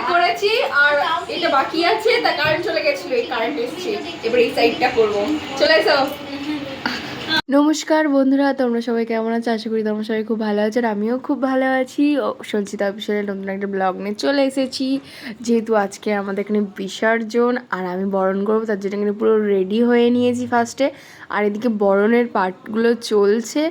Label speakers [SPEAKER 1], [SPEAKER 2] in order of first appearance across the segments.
[SPEAKER 1] অর্ধেক করেছি আর এটা বাকি আছে তা কারেন্ট চলে গেছিল, এই কারেন্ট এসছে। এবার এই সাইডটা করব। চলে এসো। নমস্কার বন্ধুরা, তোমরা সবাই কেমন আছো? আশা করি তোমরা সবাই খুব ভালো আছো আর আমিও খুব ভালো আছি। সঞ্চিতা অফিসিয়ালের নতুন একটা ব্লগ নিয়ে চলে এসেছি। যেহেতু আজকে আমাদের এখানে বিসর্জন আর আমি বরণ করব, তার জন্য এখানে পুরো রেডি হয়ে নিয়েছি ফার্স্টে আর এদিকে বরণের পার্টগুলো চলছে,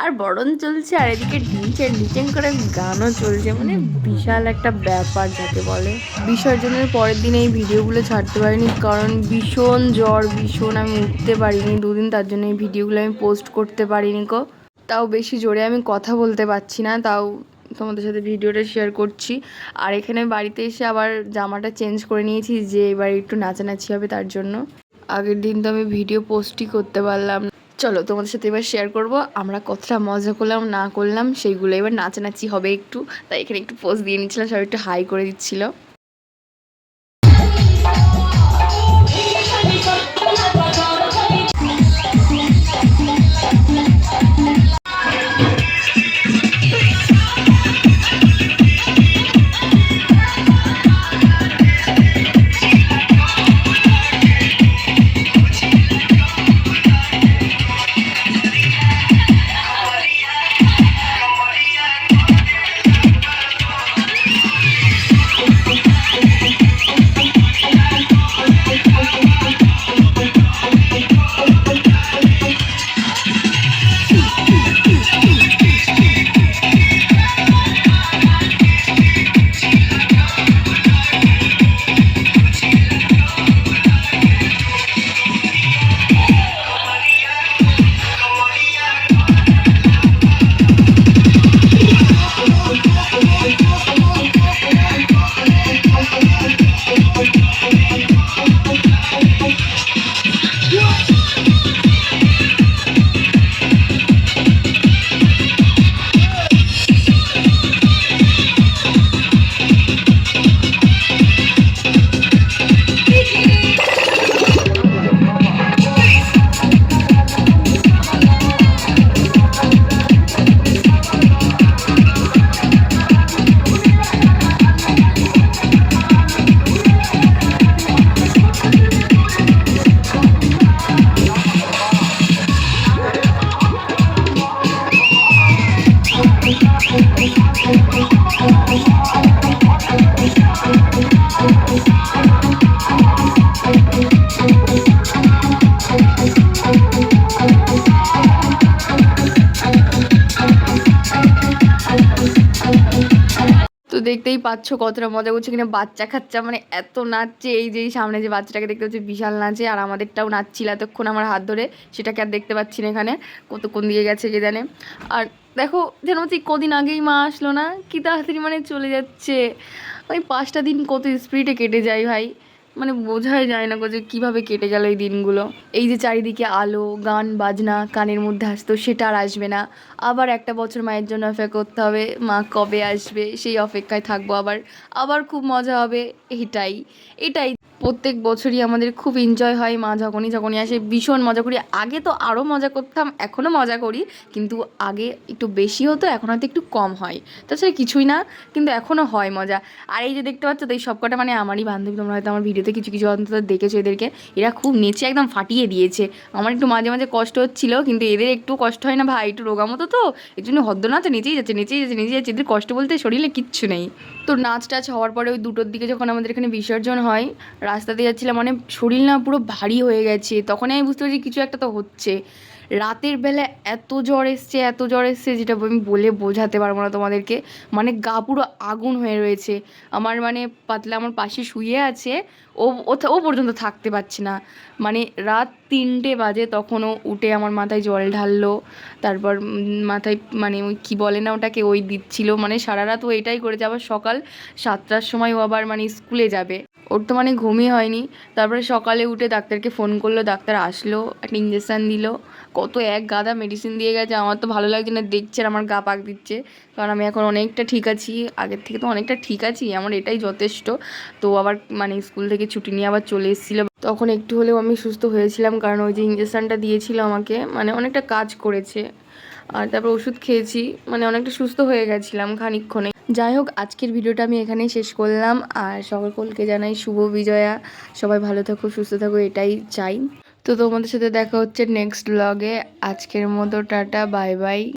[SPEAKER 1] আর বরণ চলছে, আর এদিকে ডিচেন ডিচেন করে গানও চলছে। মানে বিশাল একটা ব্যাপার, যাকে বলে। বিসর্জনের পরের দিন এই ভিডিওগুলো ছাড়তে পারিনি, কারণ ভীষণ জ্বর, ভীষণ আমি উঠতে পারিনি দুদিন, তার জন্য এই ভিডিওগুলো আমি পোস্ট করতে পারিনি কো তাও বেশি জোরে আমি কথা বলতে পারছি না, তাও তোমাদের সাথে ভিডিওটা শেয়ার করছি। আর এখানে বাড়িতে এসে আবার জামাটা চেঞ্জ করে নিয়েছি যে এবার একটু নাচানাচি হবে তার জন্য। আগের দিন তো আমি ভিডিও পোস্টই করতে পারলাম। চলো তোমাদের সাথে এবার শেয়ার করব, আমরা কতটা মজা করলাম, না করলাম, সেইগুলো এবার নাচানাচি হবে একটু। তাই এখানে একটু পোস্ট দিয়ে নিচ্ছিলাম সবাই একটু হাই করে দিচ্ছিল। দেখতেই পাচ্ছ কতটা মজা করছে কিনা। বাচ্চা খাচ্ছে মানে এত নাচছে, এই যে সামনে যে বাচ্চাটাকে দেখতে পাচ্ছি বিশাল নাচে, আর আমাদেরটাও নাচছিল এতক্ষণ আমার হাত ধরে, সেটাকে আর দেখতে পাচ্ছি না এখানে। কত কোন দিয়ে গেছে কে জানে আর দেখো, যেন হচ্ছে কদিন আগেই মা আসলো না, কি তাড়াতাড়ি মানে চলে যাচ্ছে। ওই পাঁচটা দিন কত স্পিডে কেটে যায় ভাই। মানে বোঝাই যায় না যে কীভাবে কেটে গেল এই দিনগুলো। এই যে চারিদিকে আলো, গান, বাজনা, কানের মধ্যে আসতো, সেটা আর আসবে না। আবার একটা বছর মায়ের জন্য অপেক্ষা করতে হবে, মা কবে আসবে, সেই অপেক্ষায় থাকব আবার। আবার খুব মজা হবে, এটাই এটাই। প্রত্যেক বছরই আমাদের খুব এনজয় হয় মা যখনই যখনই আসে, ভীষণ মজা করি। আগে তো আরও মজা করতাম এখনও মজা করি, কিন্তু আগে একটু বেশি হতো, এখন হয়তো একটু কম হয়। তাছাড়া কিছুই না, কিন্তু এখনও হয় মজা। আর এই যে দেখতে পাচ্ছ তো এই সবকটা মানে আমারই বান্ধবী, তোমরা হয়তো আমার ভিডিওতে কিছু কিছু অন্তত দেখেছ এদেরকে। এরা খুব নেচে একদম ফাটিয়ে দিয়েছে। আমার একটু মাঝে মাঝে কষ্ট হচ্ছিল, কিন্তু এদের একটু কষ্ট হয় না ভাই, একটু রোগা মতো তো, এই জন্য হদ্দ নাচে নেচেই যাচ্ছে নেচেই যাচ্ছে নেচেই যাচ্ছে। এদের কষ্ট বলতে শরীরে কিচ্ছু নেই। তো নাচ টাচ হওয়ার পরে ওই দুটোর দিকে যখন আমাদের এখানে বিসর্জন হয় রাস্তাতে যাচ্ছিলাম মানে শরীর না পুরো ভারী হয়ে গেছে। তখনই আমি বুঝতে পারছি কিছু একটা তো হচ্ছে। রাতের বেলা এত জ্বর এসছে, এত জ্বর এসছে যেটা আমি বলে বোঝাতে পারব না তোমাদেরকে। মানে গা পুরো আগুন হয়ে রয়েছে। আমার মানে পাতলা আমার পাশে শুয়ে আছে, ও ও পর্যন্ত থাকতে পারছে না। মানে রাত তিনটে বাজে, তখনও উঠে আমার মাথায় জল ঢাললো। তারপর মাথায় মানে ওই কী বলে না ওটাকে, ওই দিচ্ছিল। মানে সারা রাত ও এটাই করেছে। আবার সকাল সাতটার সময় ও আবার মানে স্কুলে যাবে। ওর তো মানে ঘুমই হয়নি। তারপরে সকালে উঠে ডাক্তারকে ফোন করল, ডাক্তার আসলো, একটা ইঞ্জেকশান দিল। কত এক গাদা মেডিসিন দিয়ে গেছে, আমার তো ভালো লাগছে না, দেখছে আর আমার গা পাক দিচ্ছে। কারণ আমি এখন অনেকটা ঠিক আছি, আগের থেকে তো অনেকটা ঠিক আছি, আমার এটাই যথেষ্ট। তো আবার মানে স্কুল থেকে ছুটি নিয়ে আবার চলে এসেছিল। তখন একটু হলেও আমি সুস্থ হয়েছিলাম, কারণ ওই যে ইঞ্জেকশানটা দিয়েছিল আমাকে মানে অনেকটা কাজ করেছে। আর তারপর ওষুধ খেয়েছি মানে অনেকটা সুস্থ হয়ে গেছিলাম খানিকক্ষণে। যাই হোক, আজকের ভিডিওটা আমি এখানেই শেষ করলাম। আর সকলকে জানাই শুভ বিজয়া। সবাই ভালো থাকো, সুস্থ থাকো, এটাই চাই। তো তোমাদের সাথে দেখা হচ্ছে নেক্সট ব্লগে আজকের মতো টাটা বাই বাই